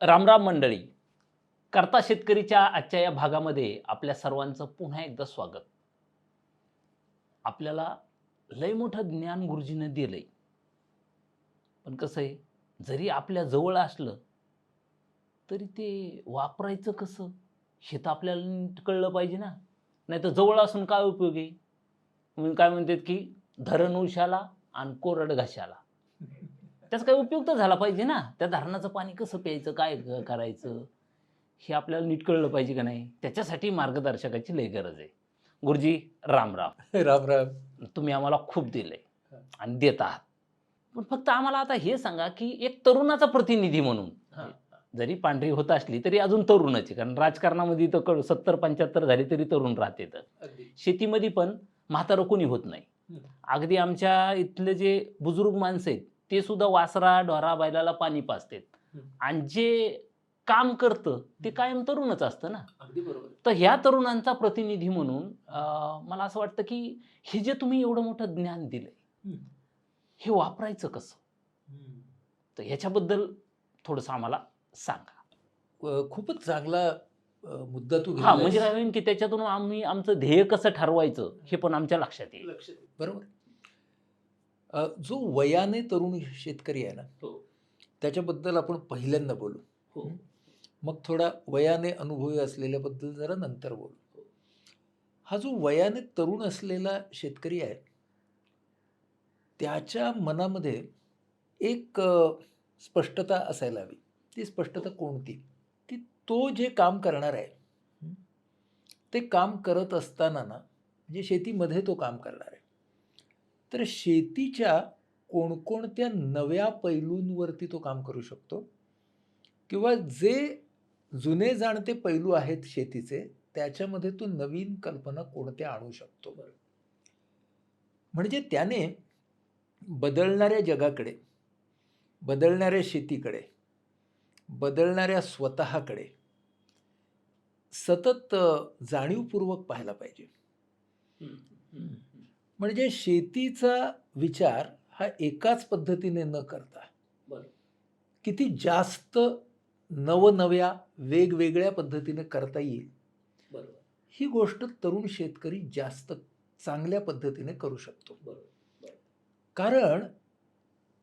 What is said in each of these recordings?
रामराम मंडळी करता शेतकरीच्या आजच्या या भागामध्ये आपल्या सर्वांचं पुन्हा एकदा स्वागत. आपल्याला लय मोठं ज्ञान गुरुजीनं दिलंय. पण कसं आहे जरी आपल्या जवळ असलं तरी ते वापरायचं कसं? हे तर आपल्याला कळलं पाहिजे ना. नाही तर जवळ असून काय उपयोग आहे? म्हणून काय म्हणतात की धरण उशाला आणि कोरड घशाला त्याचा काही उपयोग तर झाला पाहिजे ना. त्या धरणाचं पाणी कसं प्यायचं काय करायचं? हे आपल्याला नीट कळलं पाहिजे का नाही? त्याच्यासाठी मार्गदर्शकाची लय गरज आहे. गुरुजी राम राम. राम राम. तुम्ही आम्हाला खूप दिलंय आणि देत आहात. पण फक्त आम्हाला आता हे सांगा की एक तरुणाचा प्रतिनिधी म्हणून. जरी पांढरी होत असली तरी अजून तरुणच कारण राजकारणामध्ये तर कळ सत्तर पंच्याहत्तर झाली तरी तरुण राहते तर शेतीमध्ये पण म्हातारं कोणी होत नाही. अगदी आमच्या इथले जे बुजुर्ग माणसं आहेत ते सुद्धा वासरा ढोरा बैलाला पाणी पाजतात हम्म. आणि जे काम करतं ते कायम तरुणच असतं ना अगदी बरोबर तर ह्या तरुणांचा प्रतिनिधी म्हणून मला असं वाटतं की हे जे तुम्ही एवढं मोठं ज्ञान दिलंय. हे वापरायचं कसं. तर ह्याच्याबद्दल थोडंसं आम्हाला सांगा खूपच चांगला मुद्दा तू हा. म्हणजे की त्याच्यातून आम्ही आमचं ध्येय कसं ठरवायचं हे पण आमच्या लक्षात येईल. बरोबर अ, जो वयाने तरुण शेतकरी आहे ना हो. त्याच्याबद्दल आपण पहिल्यांदा बोलू. मग थोडा वयाने अनुभवी असलेल्याबद्दल जरा नंतर बोलू. हा. जो वयाने तरुण असलेला शेतकरी आहे त्याच्या मनामध्ये एक अ, स्पष्टता असायला हवी. ती स्पष्टता कोणती? की तो जे काम करणार आहे हं, ते काम करत असताना ना म्हणजे शेतीमध्ये तो काम करणार आहे. तर शेतीच्या कोणकोणत्या नव्या पैलूंवरती तो काम करू शकतो? किंवा जे जुने जाणते पैलू आहेत शेतीचे त्याच्यामध्ये तो नवीन कल्पना कोणत्या आणू शकतो बरं? म्हणजे त्याने बदलणाऱ्या जगाकडे बदलणाऱ्या शेतीकडे बदलणाऱ्या स्वतःकडे सतत जाणीवपूर्वक पाहायला पाहिजे. म्हणजे शेतीचा विचार हा एकाच पद्धतीने न करता बरं. किती जास्त नवनव्या वेगवेगळ्या पद्धतीने करता येईल. ही गोष्ट तरुण शेतकरी जास्त चांगल्या पद्धतीने करू शकतो. कारण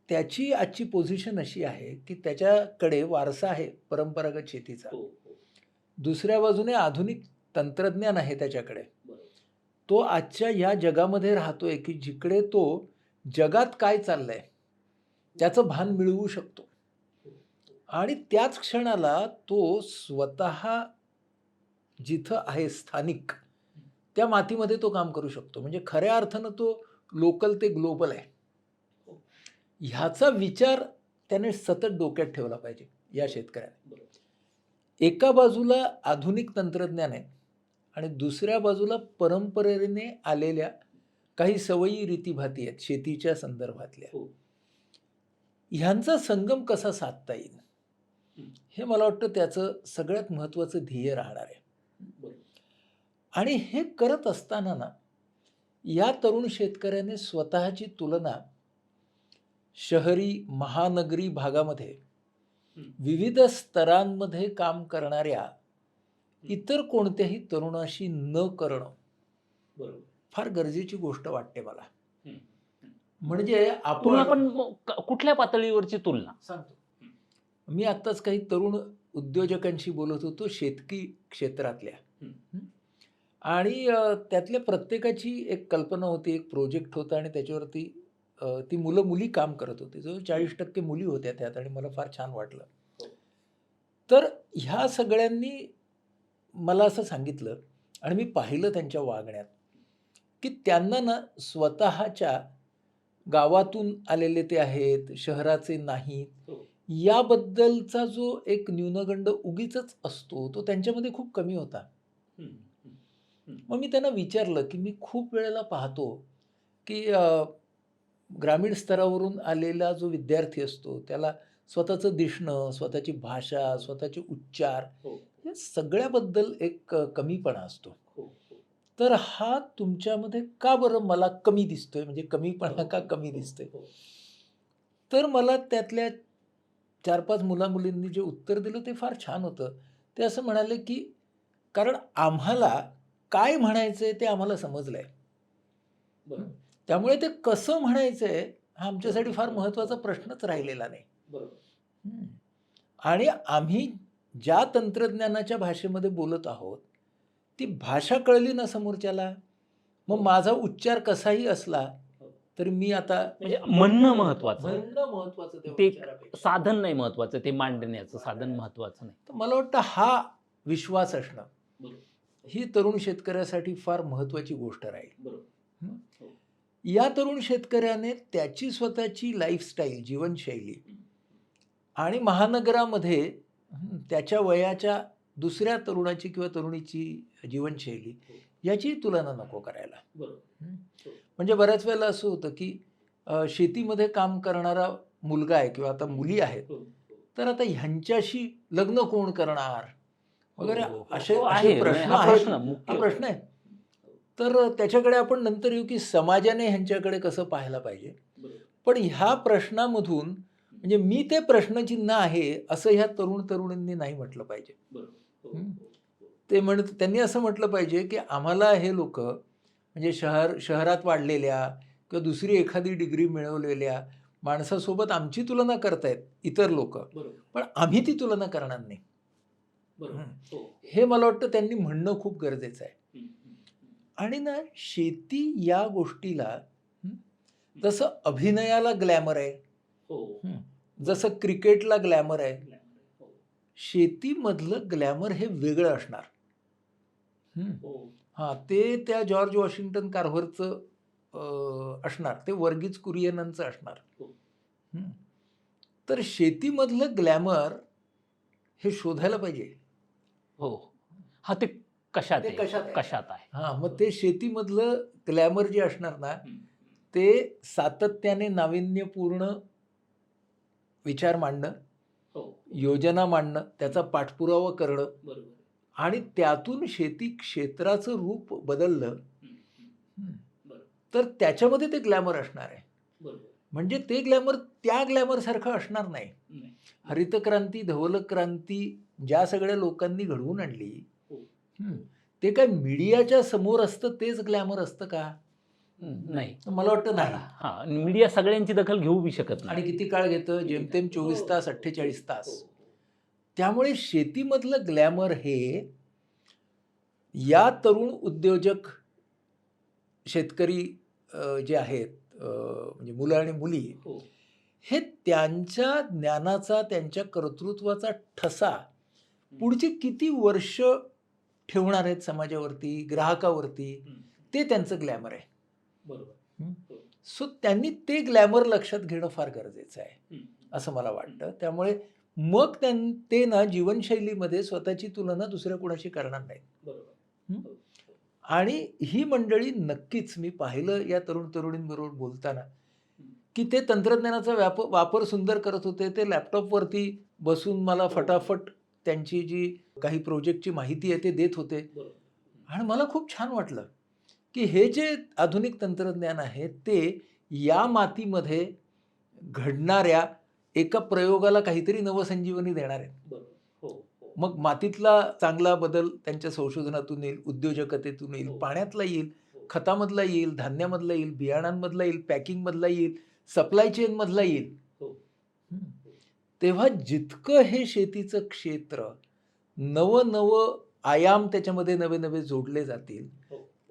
त्याची आजची पोझिशन अशी आहे की त्याच्याकडे वारसा आहे परंपरागत शेतीचा. दुसऱ्या बाजूने आधुनिक तंत्रज्ञान आहे त्याच्याकडे. तो आजच्या ह्या जगामध्ये राहतोय की जिकडे तो जगात काय चाललंय त्याचं भान मिळवू शकतो. आणि त्याच क्षणाला तो स्वतः जिथं आहे स्थानिक त्या मातीमध्ये तो काम करू शकतो. म्हणजे खऱ्या अर्थानं तो लोकल ते ग्लोबल आहे. ह्याचा विचार त्याने सतत डोक्यात ठेवला पाहिजे या शेतकऱ्याने. एका बाजूला आधुनिक तंत्रज्ञान आहे आणि दुसऱ्या बाजूला परंपरेने आलेल्या काही सवयी रीतीभाती आहेत शेतीच्या संदर्भातल्या हो. ह्यांचा संगम कसा साधता येईल हं. मला वाटतं त्याचं सगळ्यात महत्त्वाचं ध्येय राहणार आहे आणि हे करत असताना ना या तरुण शेतकऱ्याने स्वतःची तुलना शहरी महानगरी भागामध्ये. विविध स्तरांमध्ये काम करणाऱ्या इतर कोणत्याही तरुणाशी न करणं फार गरजेची गोष्ट वाटते मला. म्हणजे आपण पण मग क- कुठल्या पातळीवरची तुलना? सांगतो. मी आत्ताच काही तरुण उद्योजकांशी बोलत होतो शेतकी क्षेत्रातल्या? आणि त्यातल्या प्रत्येकाची एक कल्पना होती एक प्रोजेक्ट होता आणि त्याच्यावरती ती मुलं मुली काम करत होती. जवळ चाळीस टक्के मुली होत्या त्यात आणि मला फार छान वाटलं. हो. तर ह्या सगळ्यांनी मला असं सांगितलं आणि मी पाहिलं त्यांच्या वागण्यात की त्यांना ना स्वतःच्या गावातून आलेले ते आहेत शहराचे नाहीत हो. याबद्दलचा जो एक न्यूनगंड उगीच असतो तो त्यांच्यामध्ये खूप कमी होता मग मी त्यांना विचारलं की मी खूप वेळेला पाहतो की ग्रामीण स्तरावरून आलेला जो विद्यार्थी असतो त्याला स्वतःचं दिसणं स्वतःची भाषा स्वतःचे उच्चार. हे सगळ्याबद्दल एक कमीपणा असतो. तर हा तुमच्यामध्ये का बरं मला कमी दिसतोय? म्हणजे कमीपणा का कमी दिसतोय? तर मला त्यातल्या चार पाच मुला मुलींनी जे उत्तर दिलं ते फार छान होतं. ते असं म्हणाले की कारण आम्हाला काय म्हणायचं आहे ते आम्हाला समजलं आहे त्यामुळे ते कसं म्हणायचं आहे हा आमच्यासाठी फार महत्त्वाचा प्रश्नच राहिलेला नाही. आणि आम्ही ज्या तंत्रज्ञानाच्या भाषेमध्ये बोलत आहोत ती भाषा कळली ना समोरच्याला? मग माझा उच्चार कसाही असला तरी मी आता म्हणजे म्हणणं महत्वाचं. म्हणणं महत्वाचं ते. साधन नाही महत्वाचं ते मांडण्याचं साधन महत्वाचं नाही. तर मला वाटतं हा विश्वास असणं ही तरुण शेतकऱ्यासाठी फार महत्वाची गोष्ट राहील. बरोबर. या तरुण शेतकऱ्याने त्याची स्वतःची लाईफस्टाईल जीवनशैली आणि महानगरामध्ये हं, त्याच्या वयाच्या दुसऱ्या तरुणाची किंवा तरुणीची जीवनशैली याची तुलना नको करायला. बरोबर. म्हणजे बऱ्याच वेळेला असं होतं की शेतीमध्ये काम करणारा मुलगा आहे किंवा आता मुली आहेत हो, हो. तर आता ह्यांच्याशी लग्न कोण करणार? वगैरे हो, हो, हो. असे हो, असे आहे. प्रश्न हा आहेत. प्रश्न हा मुख्य. प्रश्न आहे. तर त्याच्याकडे आपण नंतर येऊ की समाजाने ह्यांच्याकडे कसं पाहायला पाहिजे. पण ह्या प्रश्नामधून म्हणजे मी ते प्रश्नचिन्ह आहे असं ह्या तरुण तरुणींनी नाही म्हटलं पाहिजे. हो. हो, हो. ते म्हणत त्यांनी असं म्हटलं पाहिजे की आम्हाला हे लोक म्हणजे शहर शहरात वाढलेल्या किंवा दुसरी एखादी डिग्री मिळवलेल्या माणसासोबत आमची तुलना करतायत इतर लोक. पण आम्ही ती तुलना करणार नाही. हो? मला वाटतं त्यांनी म्हणणं खूप गरजेचं आहे. आणि ना शेती या गोष्टीला जसं अभिनयाला ग्लॅमर आहे जसं क्रिकेटला ग्लॅमर आहे हो शेतीमधलं ग्लॅमर हे वेगळं असणार. हं. हो. हां ते त्या जॉर्ज वॉशिंग्टन कार्व्हरचं असणार. ते वर्गीज कुरियनांचं असणार. हो. हं. तर शेतीमधलं ग्लॅमर हे शोधायला पाहिजे. हो. हा ते कशात ते कशात? कशात आहे? हां मग ते शेतीमधलं ग्लॅमर जे असणार ना. ते सातत्याने नाविन्यपूर्ण विचार मांडणं हो. योजना मांडणं त्याचा पाठपुरावा करणं बरोबर. आणि त्यातून शेती क्षेत्राचं रूप बदललं तर त्याच्यामध्ये ते ग्लॅमर असणार आहे. म्हणजे ते ग्लॅमर त्या ग्लॅमरसारखं असणार नाही. हरितक्रांती धवल क्रांती ज्या सगळ्या लोकांनी घडवून आणली. हं, ते काय मीडियाच्या समोर असतं तेच ग्लॅमर असतं का? नाही. मला वाटतं नाही. हा मीडिया सगळ्यांची दखल घेऊ बी शकत आणि नाही किती काळ घेतं? जेमतेम चोवीस हो. तास अठ्ठेचाळीस तास. हो, त्यामुळे शेतीमधलं ग्लॅमर हे या तरुण उद्योजक शेतकरी जे आहेत म्हणजे मुलं आणि मुली हो. हे त्यांच्या ज्ञानाचा त्यांच्या कर्तृत्वाचा ठसा पुढची किती वर्ष ठेवणार आहेत समाजावरती ग्राहकावरती. ते त्यांचं ग्लॅमर आहे. बरोबर. सो त्यांनी ते ग्लॅमर लक्षात घेणं फार गरजेचं आहे. असं मला वाटतं. त्यामुळे मग त्यां ते ना जीवनशैलीमध्ये स्वतःची तुलना दुसऱ्या कुणाशी करणार नाहीत. हो, हो. आणि ही मंडळी नक्कीच मी पाहिलं या तरुण तरुणींबरोबर बोलताना की ते तंत्रज्ञानाचा व्याप वापर सुंदर करत होते. ते लॅपटॉपवरती बसून मला फटाफट त्यांची जी काही प्रोजेक्टची माहिती आहे ते देत होते. आणि मला खूप छान वाटलं. की हे जे आधुनिक तंत्रज्ञान आहे ते या मातीमध्ये घडणाऱ्या एका प्रयोगाला काहीतरी नवसंजीवनी देणार आहे बरोबर हो हो मग मातीतला चांगला बदल त्यांच्या संशोधनातून येईल उद्योजकतेतून येईल हो. पाण्यातला येईल. खतामधला येईल धान्यामधला येईल बियाणांमधला येईल पॅकिंगमधला येईल सप्लाय चेनमधला येईल. तेव्हा जितकं हे शेतीचं क्षेत्र नवं नवं आयाम त्याच्यामध्ये नवे नवे जोडले जातील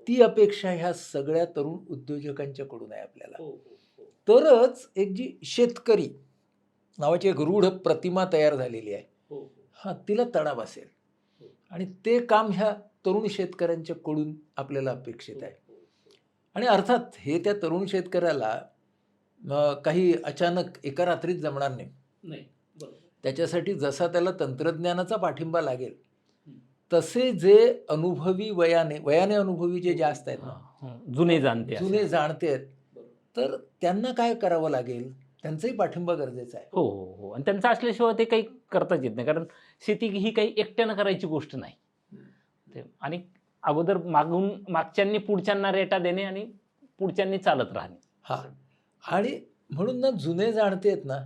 ती अपेक्षा ह्या सगळ्या तरुण उद्योजकांच्याकडून आहे आपल्याला. हो हो हो. तरच एक जी शेतकरी नावाची एक रूढ प्रतिमा तयार झालेली आहे. हो तिला तडा बसेल आणि ते काम ह्या तरुण शेतकऱ्यांच्याकडून आपल्याला अपेक्षित आहे. आणि अर्थात हे त्या तरुण शेतकऱ्याला काही अचानक एका रात्रीत जमणार नाही. त्याच्यासाठी जसा त्याला तंत्रज्ञानाचा पाठिंबा लागेल. तसे जे अनुभवी वयाने वयाने अनुभवी जे जास्त आहेत ना. जुने जाणते. जुने जाणते आहेत. तर त्यांना काय करावं लागेल? त्यांचाही पाठिंबा गरजेचा आहे. हो हो हो. आणि त्यांचा असल्याशिवाय ते काही करताच येत नाही. कारण शेती ही काही एकट्यानं करायची गोष्ट नाही. आणि अगोदर मागून मागच्यांनी पुढच्यांना रेटा देणे आणि पुढच्यांनी चालत राहणे. हा. आणि म्हणून ना जुने जाणते आहेत ना.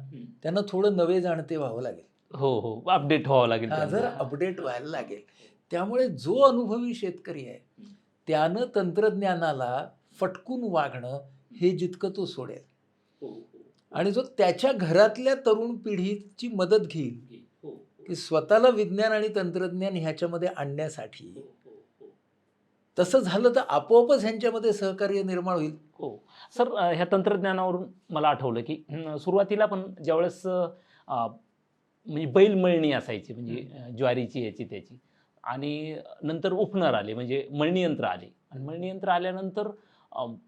त्यांना थोडं नवे जाणते व्हावं लागेल. हो हो. अपडेट व्हावं लागेल. जर अपडेट व्हायला लागेल. त्यामुळे जो अनुभवी शेतकरी आहे त्यानं तंत्रज्ञानाला फटकून वागणं हे जितकं तो सोडेल हो, हो. आणि जो त्याच्या घरातल्या तरुण पिढीची मदत घेईल हो. की स्वतःला विज्ञान आणि तंत्रज्ञान ह्याच्यामध्ये आणण्यासाठी. तसं झालं तर आपोआपच ह्यांच्यामध्ये सहकार्य निर्माण होईल हो सर ह्या तंत्रज्ञानावरून मला आठवलं की सुरुवातीला पण ज्यावेळेस म्हणजे बैल मळणी असायची म्हणजे ज्वारीची याची त्याची आणि नंतर उपनर आले म्हणजे मळणी यंत्र आले. आणि मळणी यंत्र आल्यानंतर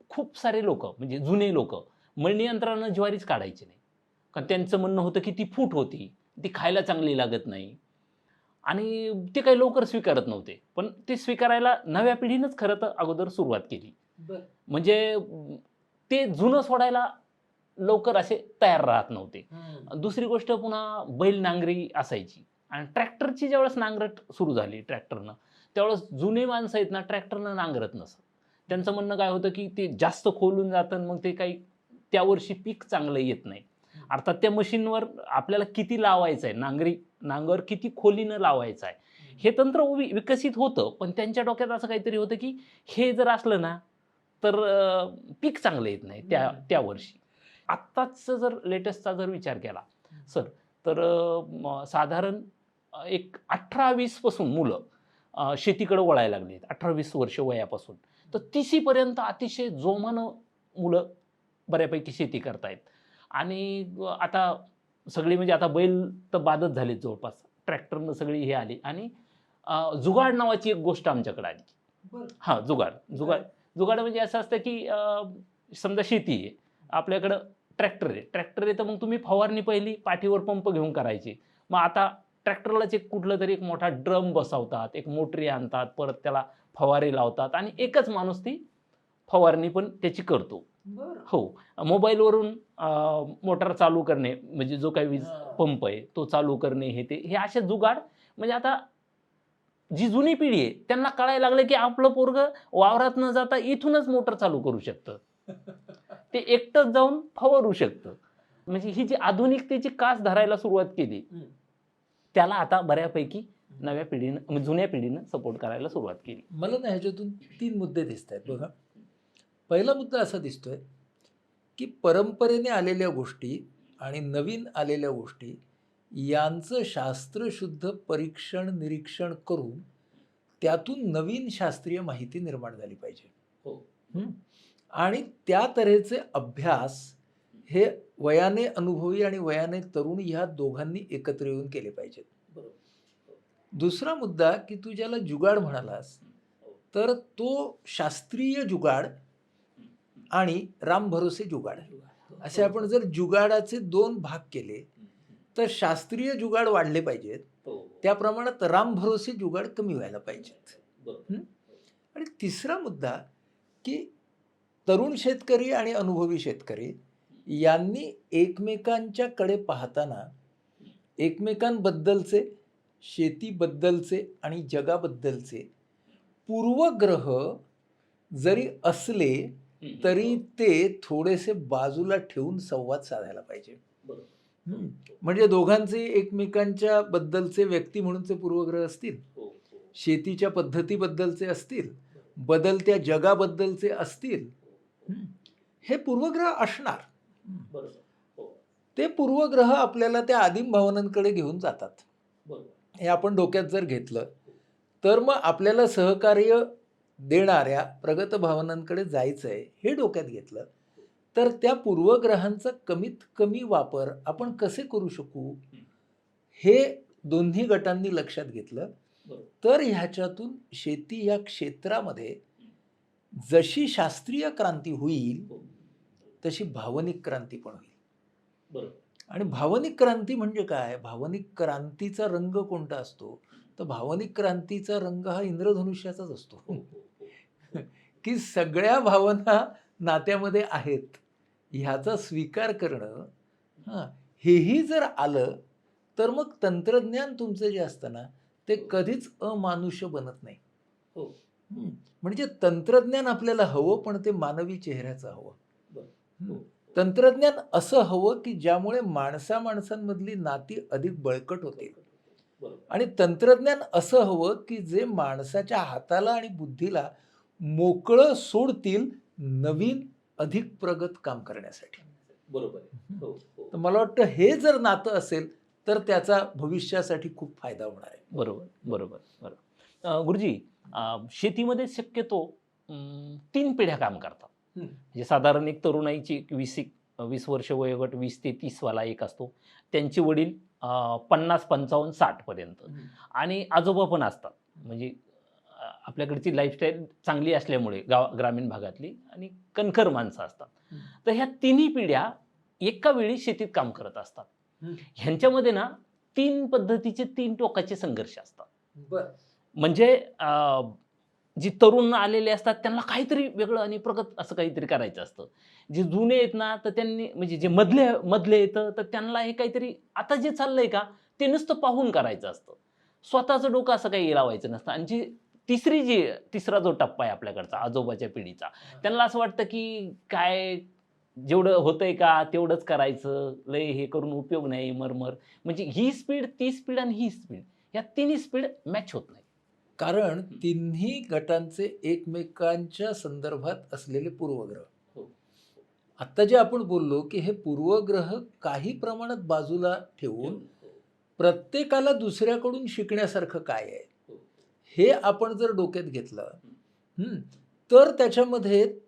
खूप सारे लोक म्हणजे जुने लोक मळणी यंत्रानं ज्वारीच काढायचे नाही. कारण त्यांचं म्हणणं होतं की ती फूट होती ती खायला चांगली लागत नाही. आणि ते काही लवकर स्वीकारत नव्हते. पण ते स्वीकारायला नव्या पिढीनंच खरं तर अगोदर सुरुवात केली. म्हणजे ते जुनं सोडायला लवकर असे तयार राहत नव्हते. दुसरी गोष्ट पुन्हा बैल नांगरी असायची. आणि ट्रॅक्टरची ज्यावेळेस नांगरट सुरू झाली ट्रॅक्टरनं त्यावेळेस जुने माणसं आहेत ना ट्रॅक्टरनं नांगरत नसत. त्यांचं म्हणणं काय होतं की ते जास्त खोलून जातं मग ते काही त्या वर्षी पीक चांगलं येत नाही. अर्थात त्या मशीनवर आपल्याला किती लावायचं आहे? नांगरी नांगर किती खोलीनं लावायचं आहे? हे तंत्र वि- विकसित होतं पण त्यांच्या डोक्यात असं काहीतरी होतं की हे जर असलं ना तर पीक चांगलं येत नाही त्या. त्या वर्षी. आत्ताच जर लेटेस्टचा जर विचार केला सर तर साधारण एक अठरा वीसपासून मुलं शेतीकडे वळायला लागली अठरा वीस वर्ष वयापासून. तर तिसीपर्यंत अतिशय जोमानं मुलं बऱ्यापैकी शेती करतायत. आणि आता सगळी म्हणजे आता बैल तर बादच झालीत जवळपास. ट्रॅक्टरनं सगळी हे आली. आणि जुगाड नावाची एक गोष्ट आमच्याकडे आली. हां जुगाड. जुगाड जुगाड म्हणजे असं असतं की समजा शेती आहे. आपल्याकडं ट्रॅक्टर आहे. ट्रॅक्टर आहे तर मग तुम्ही फवारणी पहिली पाठीवर पंप घेऊन करायची. मग आता ट्रॅक्टरलाच एक कुठलं तरी एक मोठा ड्रम बसवतात एक मोटरी आणतात परत त्याला फवारे लावतात आणि एकच माणूस ती फवारणी पण त्याची करतो. हो मोबाईलवरून मोटार चालू करणे म्हणजे जो काही वीज. पंप आहे तो चालू करणे हे ते हे असे जुगाड म्हणजे आता जी जुनी पिढी आहे त्यांना कळायला लागलं की आपलं पोरग वावरात न जाता इथूनच मोटर चालू करू शकतं ते एकटंच जाऊन फवारू शकतं म्हणजे ही जी आधुनिकतेची कास धरायला सुरुवात केली. त्याला आता बऱ्यापैकी नव्या पिढीनं म्हणजे जुन्या पिढीनं सपोर्ट करायला सुरुवात केली मला ना ह्याच्यातून तीन मुद्दे दिसत आहेत बघा पहिला मुद्दा असा दिसतोय की परंपरेने आलेल्या गोष्टी आणि नवीन आलेल्या गोष्टी यांचं शास्त्रशुद्ध परीक्षण निरीक्षण करून त्यातून नवीन शास्त्रीय माहिती निर्माण झाली पाहिजे हो. हं? आणि त्या तऱ्हेचे अभ्यास हे वयाने अनुभवी आणि वयाने तरुण ह्या दोघांनी एकत्र येऊन केले पाहिजेत. दुसरा मुद्दा की तू ज्याला जुगाड म्हणालास तर तो शास्त्रीय जुगाड आणि राम भरोसे जुगाड असे आपण जर जुगाडाचे दोन भाग केले तर शास्त्रीय जुगाड वाढले पाहिजेत हो. त्या प्रमाणात राम भरोसे जुगाड कमी व्हायला पाहिजेत. आणि तिसरा मुद्दा की तरुण शेतकरी आणि अनुभवी शेतकरी यांनी एकमेकांच्याकडे पाहताना एकमेकांबद्दलचे शेतीबद्दलचे आणि जगाबद्दलचे पूर्वग्रह जरी असले. तरी ते थोडेसे बाजूला ठेवून संवाद साधायला पाहिजे. म्हणजे दोघांचे एकमेकांच्या बद्दलचे व्यक्ती म्हणूनचे पूर्वग्रह असतील हो, हो. शेतीच्या पद्धतीबद्दलचे असतील बदलत्या जगाबद्दलचे असतील. हे पूर्वग्रह असणार बरोबर. हो. ते पूर्वग्रह आपल्याला त्या आदिम भावनांकडे घेऊन जातात बरोबर. हे आपण डोक्यात जर घेतलं तर मग आपल्याला सहकार्य देणाऱ्या प्रगत भावनांकडे जायचं आहे हे डोक्यात घेतलं तर त्या पूर्वग्रहांचा कमीत कमी वापर आपण कसे करू शकू हे दोन्ही गटांनी लक्षात घेतलं. तर ह्याच्यातून शेती या क्षेत्रामध्ये जशी शास्त्रीय क्रांती होईल हो. तशी भावनिक क्रांती पण होईल बरोबर. आणि भावनिक क्रांती म्हणजे काय भावनिक क्रांतीचा रंग कोणता असतो तर भावनिक क्रांतीचा रंग हा इंद्रधनुष्याचाच हो, असतो हो, हो. की सगळ्या भावना नात्यामध्ये आहेत ह्याचा स्वीकार करणं हां हेही जर आलं तर मग तंत्रज्ञान तुमचं जे असतं ना ते कधीच अमानुष्य बनत नाही हो. हं. म्हणजे तंत्रज्ञान आपल्याला हवं पण ते मानवी चेहऱ्याचं हवं. हं. हो. तंत्रज्ञान असं हवं की ज्यामुळे माणसा माणसांमधली नाती अधिक बळकट होतील. आणि तंत्रज्ञान असं हवं की जे माणसाच्या हाताला आणि बुद्धीला मोकळं सोडतील नवीन अधिक प्रगत काम करण्यासाठी. बरोबर आहे. हो हो. तर मला वाटतं हे जर नातं असेल तर त्याचा भविष्यासाठी खूप फायदा होणार आहे. बरोबर बरोबर बरोबर. गुरुजी शेतीमध्ये शक्यतो तीन पिढ्या काम करतात. म्हणजे साधारण एक तरुणाईची एक वीस एक वीस वर्ष वयोगट वीस ते तीसवाला एक असतो. त्यांचे वडील पन्नास पंचावन्न साठ पर्यंत. आणि आजोबा पण असतात. म्हणजे आपल्याकडची लाईफस्टाईल चांगली असल्यामुळे गाव ग्रामीण भागातली आणि कणखर माणसं असतात. तर ह्या तिन्ही पिढ्या एका वेळी शेतीत काम करत असतात. ह्यांच्यामध्ये ना तीन पद्धतीचे तीन टोकाचे संघर्ष असतात. म्हणजे जी तरुण आलेले असतात त्यांना काहीतरी वेगळं आणि प्रगत असं काहीतरी करायचं असतं. जे जुने आहेत ना तर त्यांनी म्हणजे जे मधले मधले येतं तर त्यांना हे काहीतरी आता जे चाललंय का ते नुसतं पाहून करायचं असतं. स्वतःचं डोकं असं काही लावायचं नसतं. आणि जी तिसरी जी तिसरा जो टप्पा आहे आपल्याकडचा आजोबाच्या पिढीचा त्यांना असं वाटतं की काय जेवढं होतंय का तेवढंच करायचं लय हे करून उपयोग नाही मरमर. म्हणजे ही स्पीड ती स्पीड आणि ही स्पीड या तिन्ही स्पीड मॅच होत नाही. कारण तिन्ही गटांचे एकमेकांच्या संदर्भात असलेले पूर्वग्रह हो. आता जे आपण बोललो की हे पूर्वग्रह काही प्रमाणात बाजूला ठेवून हो. प्रत्येकाला दुसऱ्याकडून शिकण्यासारखं काय आहे हो. हे आपण जर डोक्यात घेतलं हं, तर त्याच्यामध्ये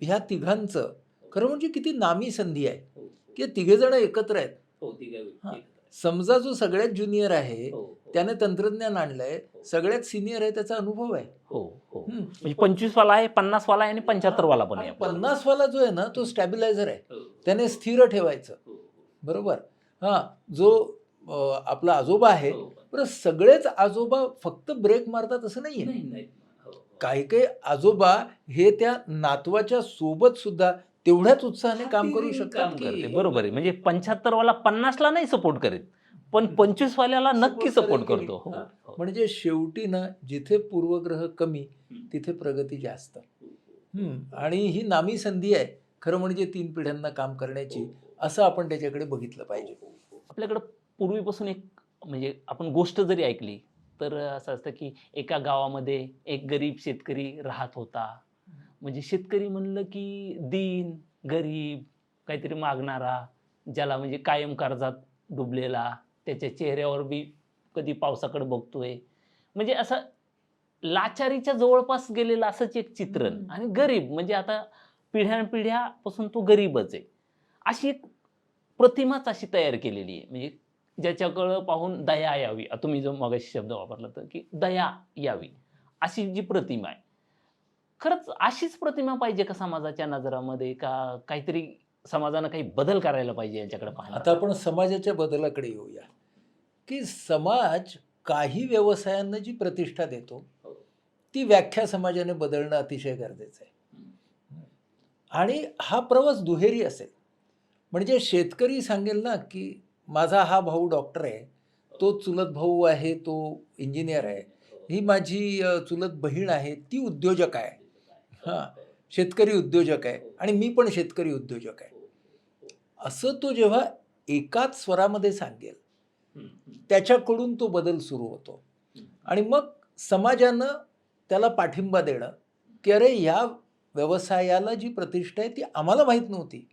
ह्या तिघांचं खरं म्हणजे किती नामी संधी आहे. की तिघेजण एकत्र आहेत तिघा. हा. एकत्र. समजा जो सगळ्यात ज्युनियर आहे. त्याने तंत्रज्ञान आणलंय. सगळ्यात सिनियर आहे त्याचा अनुभव आहे. हो हो. हं. म्हणजे पंचवीस वाला आहे पन्नास वाला आहे आणि पंच्याहत्तर वाला पण आहे. पन्नास वाला जो आहे ना तो स्टॅबिलायझर आहे. हो, हो. त्याने स्थिर ठेवायचं. हो, हो. बरोबर? हा. जो आपला आजोबा आहे हो, बरं सगळेच आजोबा फक्त ब्रेक मारतात असं नाहीये. नाही, नाही. हो, हो. काही काही आजोबा हे त्या नातवाच्या सोबत सुद्धा तेवढ्याच उत्साहाने हा, काम करू शकतात बरोबर आहे. म्हणजे पंच्याहत्तर वाला पन्नासला नाही सपोर्ट करीत. पण पंचवीस वाल्याला नक्की सपोर्ट करतो. हो, हा. म्हणजे शेवटी ना जिथे पूर्वग्रह कमी. तिथे प्रगती जास्त. आणि ही नामी संधी आहे खरं म्हणजे तीन पिढ्यांना काम करण्याची. असं आपण त्याच्याकडे बघितलं पाहिजे. आपल्याकडं पूर्वीपासून एक म्हणजे आपण गोष्ट जरी ऐकली तर असं असतं की एका गावामध्ये एक गरीब शेतकरी राहत होता म्हणजे शेतकरी म्हणलं की दीन गरीब काहीतरी मागणारा ज्याला म्हणजे कायम कर्जात डुबलेला त्याच्या चेहऱ्यावर बी कधी पावसाकडे बघतोय. म्हणजे असं लाचारीच्या जवळपास गेलेलं असंच एक चित्रण. आणि गरीब म्हणजे आता पिढ्यानपिढ्यापासून तो गरीबच आहे. अशी एक प्रतिमाच अशी तयार केलेली आहे. म्हणजे ज्याच्याकडं पाहून दया यावी. आता तुम्ही जो मगाशी शब्द वापरला तर की दया यावी. अशी जी प्रतिमा आहे. खरंच अशीच प्रतिमा पाहिजे का समाजाच्या नजरामध्ये? का काहीतरी समाजानं काही बदल करायला पाहिजे यांच्याकडे आता पाहण्याचा आपण समाजाच्या बदलाकडे येऊया. की समाज काही व्यवसायांना जी प्रतिष्ठा देतो हो. ती व्याख्या समाजाने बदलणं अतिशय गरजेचं आहे. आणि हा प्रवास दुहेरी असेल. म्हणजे शेतकरी सांगेल ना की माझा हा भाऊ डॉक्टर आहे तो चुलत भाऊ आहे तो इंजिनियर आहे. ही माझी चुलत बहीण आहे ती उद्योजक आहे. हा. शेतकरी उद्योजक आहे. आणि मी पण शेतकरी उद्योजक आहे. असं तो जेव्हा एकाच स्वरामध्ये सांगेल. त्याच्याकडून तो बदल सुरू होतो. आणि मग समाजानं त्याला पाठिंबा देणं की अरे या व्यवसायाला जी प्रतिष्ठा आहे ती आम्हाला माहीत नव्हती.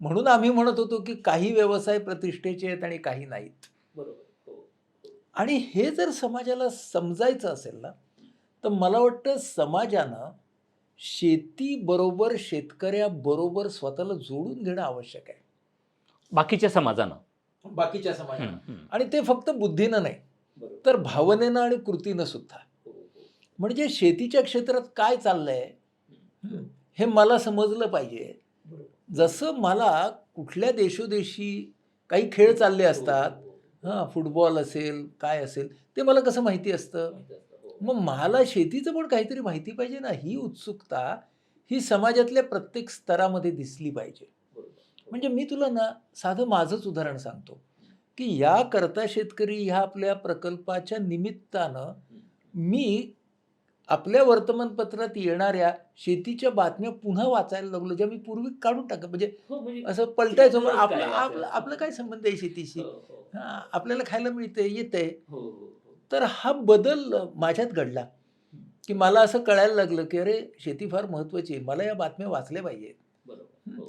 म्हणून आम्ही म्हणत होतो की काही व्यवसाय प्रतिष्ठेचे आहेत आणि काही नाहीत. बरोबर. हो. आणि हे जर समाजाला समजायचं असेल ना तर मला वाटतं समाजानं शेतीबरोबर शेतकऱ्याबरोबर स्वतःला जोडून घेणं आवश्यक आहे. बाकीच्या समाजानं बाकीच्या समाजानं. आणि ते फक्त बुद्धीनं नाही. तर भावनेनं आणि कृतीनं सुद्धा हो, हो. म्हणजे शेतीच्या क्षेत्रात काय चाललंय हं, हे मला समजलं पाहिजे. जसं मला कुठल्या देशोदेशी काही खेळ चालले असतात हो, हो, हो. फुटबॉल असेल काय असेल ते मला कसं माहिती असतं. मग मला शेतीचं पण काहीतरी माहिती पाहिजे ना ही उत्सुकता ही समाजातल्या प्रत्येक स्तरामध्ये दिसली पाहिजे. म्हणजे मी तुला ना साधं माझंच उदाहरण सांगतो की या करता शेतकरी ह्या आपल्या प्रकल्पाच्या निमित्तानं मी आपल्या वर्तमानपत्रात येणाऱ्या शेतीच्या बातम्या पुन्हा वाचायला लागलो ज्या मी पूर्वी काढून टाकत म्हणजे हो म्हणजे असं पलटायचं आपलं आहे आपलं? आपलं? काय संबंध आहे शेतीशी? हो, हो, आपल्याला खायला मिळतंय येतंय. हो, हो, हो. तर हा बदल माझ्यात घडला की मला असं कळायला लागलं की अरे शेती फार महत्वाची आहे मला या बातम्या वाचल्या पाहिजे बरोबर.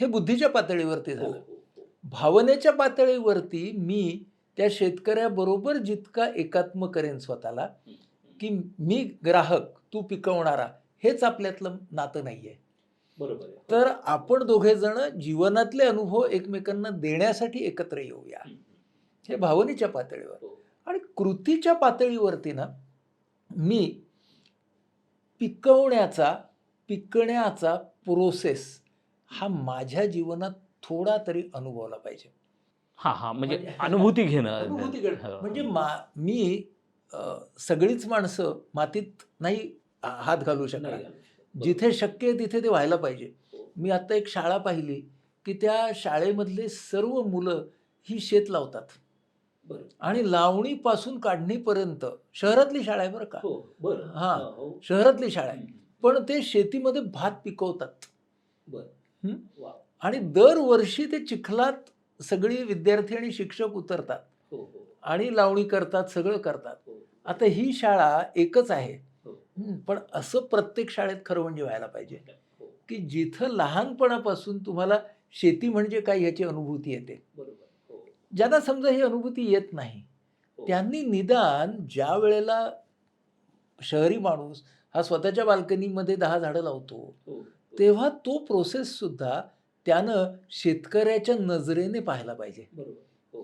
हो, बुद्धीच्या पातळीवरती हो, झालं हो, हो. भावनेच्या पातळीवरती मी त्या शेतकऱ्याबरोबर जितका एकात्म करेन स्वतःला. की मी ग्राहक तू पिकवणारा हेच आपल्यातलं नातं नाहीये बरोबर आहे. तर आपण दोघे जण जीवनातले अनुभव एकमेकांना देण्यासाठी एकत्र येऊया हे भावनेच्या पातळीवर. आणि कृतीच्या पातळीवरती ना मी पिकवण्याचा पिकण्याचा प्रोसेस हा माझ्या जीवनात थोडा तरी अनुभवला पाहिजे हा हा म्हणजे म्हणजे- अनुभूती घेणं अनुभूती घड- हो. म्हणजे मा मी सगळीच माणसं मातीत नाही हात घालू शकणार. जिथे शक्य आहे तिथे ते व्हायला पाहिजे. मी आता एक शाळा पाहिली की त्या शाळेमधले सर्व मुलं ही शेत लावतात. आणि लावणीपासून काढणीपर्यंत शहरातली शाळा आहे बरं का हो बरं हा. हो. शहरातली शाळा आहे पण ते शेतीमध्ये भात पिकवतात. आणि दरवर्षी ते चिखलात सगळी विद्यार्थी आणि शिक्षक उतरतात. हो हो. आणि लावणी करतात सगळं करतात. हो. आता ही शाळा एकच आहे. पण असं प्रत्येक शाळेत खरं म्हणजे व्हायला पाहिजे. की जिथं लहानपणापासून तुम्हाला शेती म्हणजे काय ह्याची अनुभूती येते. ज्यांना समजा ही अनुभूती येत नाही. त्यांनी निदान ज्या वेळेला शहरी माणूस हा स्वतःच्या बाल्कनीमध्ये दहा झाडं लावतो. तेव्हा तो प्रोसेस सुद्धा त्यानं शेतकऱ्याच्या नजरेने पाहायला पाहिजे हो. हो.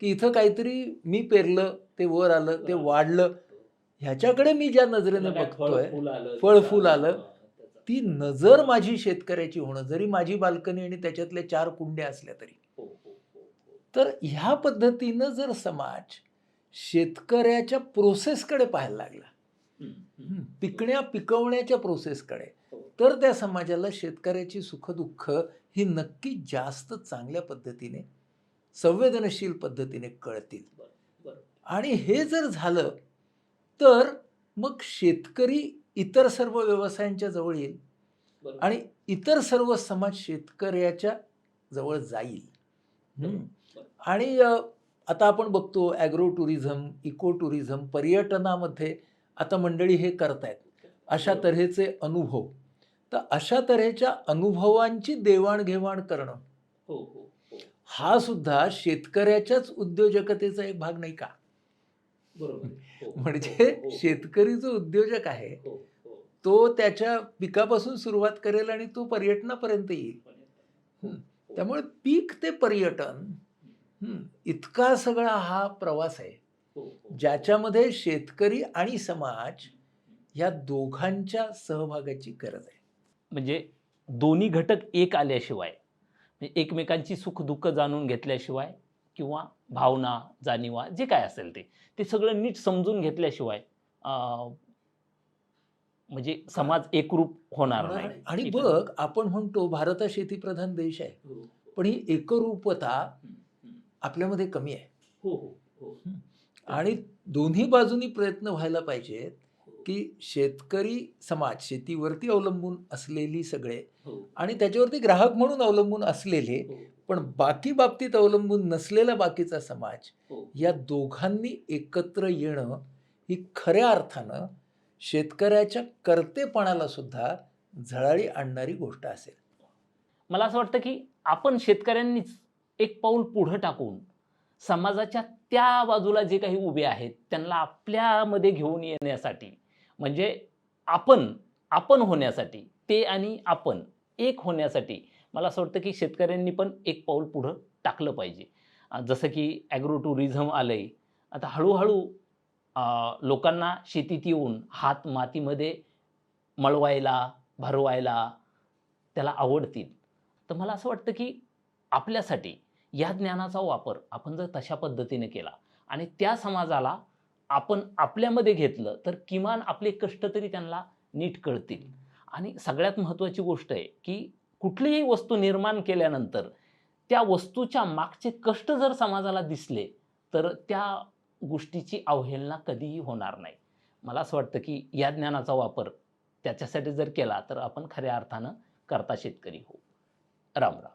की इथं काहीतरी मी पेरलं ते वर आलं ते वाढलं ह्याच्याकडे मी ज्या नजरेने बघतोय फळ फुल आलं. ती नजर माझी शेतकऱ्याची होणं जरी माझी बाल्कनी आणि त्याच्यातल्या चार कुंड्या असल्या तरी हो. तर ह्या पद्धतीनं जर समाज शेतकऱ्याच्या प्रोसेसकडे पाहायला लागला पिकण्या पिकवण्याच्या प्रोसेसकडे. तर त्या समाजाला शेतकऱ्याची सुखदुःख ही नक्की जास्त चांगल्या पद्धतीने संवेदनशील पद्धतीने कळतील. आणि हे जर झालं तर मग शेतकरी इतर सर्व व्यवसायांच्या जवळ येईल. आणि इतर सर्व समाज शेतकऱ्याच्या जवळ जाईल. आणि आता आपण बघतो ॲग्रो टुरिझम इको टुरिझम पर्यटनामध्ये आता मंडळी हे करतायत अशा. तऱ्हेचे अनुभव तर अशा तऱ्हेच्या अनुभवांची देवाणघेवाण करणं. हो हो हो. हा सुद्धा शेतकऱ्याच्याच उद्योजकतेचा एक भाग नाही का? बरोबर. हो, हो, म्हणजे शेतकरी जो उद्योजक आहे. तो त्याच्या पिकापासून सुरुवात करेल आणि तो पर्यटनापर्यंत येईल. त्यामुळे पीक ते पर्यटन इतका सगळा हा प्रवास आहे. ज्याच्यामध्ये शेतकरी आणि समाज या दोघांच्या सहभागाची गरज आहे. म्हणजे दोन्ही घटक एक आल्याशिवाय म्हणजे एकमेकांची सुख दुःख जाणून घेतल्याशिवाय किंवा भावना जाणीवा जे काय असेल ते ते सगळं नीट समजून घेतल्याशिवाय अं, म्हणजे समाज एकरूप होणार नाही. आणि. बघ आपण म्हणतो भारत हा शेतीप्रधान देश आहे हो, पण ही एकरूपता. आपल्यामध्ये कमी आहे. हो हो हो. आणि दोन्ही बाजूनी प्रयत्न व्हायला पाहिजेत हो, की शेतकरी समाज शेतीवरती अवलंबून असलेली सगळे हो, आणि त्याच्यावरती ग्राहक म्हणून अवलंबून असलेले हो, पण बाकी बाबतीत अवलंबून नसलेला बाकीचा समाज हो. या दोघांनी एकत्र येणं ही खऱ्या अर्थानं शेतकऱ्याच्या कर्तेपणाला सुद्धा झळाळी आणणारी गोष्ट असेल. मला असं वाटतं की आपण शेतकऱ्यांनीच एक पाऊल पुढं टाकून समाजाच्या त्या बाजूला जे काही उभे आहेत त्यांना आपल्यामध्ये घेऊन येण्यासाठी म्हणजे आपण आपण होण्यासाठी ते आणि आपण एक होण्यासाठी मला असं वाटतं की शेतकऱ्यांनी पण एक पाऊल पुढं टाकलं पाहिजे. जसं की ॲग्रो टुरिझम आलं आहे आता हळूहळू लोकांना शेतीत येऊन हात मातीमध्ये मळवायला भरवायला त्याला आवडतील. तर मला असं वाटतं की आपल्यासाठी या ज्ञानाचा वापर आपण जर तशा पद्धतीने केला आणि त्या समाजाला आपण आपल्यामध्ये घेतलं तर किमान आपले कष्ट तरी त्यांना नीट कळतील. आणि सगळ्यात महत्त्वाची गोष्ट आहे की कुठलीही वस्तू निर्माण केल्यानंतर त्या वस्तूच्या मागचे कष्ट जर समाजाला दिसले तर त्या गोष्टीची अवहेलना कधीही होणार नाही. मला असं वाटतं की या ज्ञानाचा वापर त्याच्यासाठी जर केला तर आपण खऱ्या अर्थानं करता शेतकरी हो. राम राम.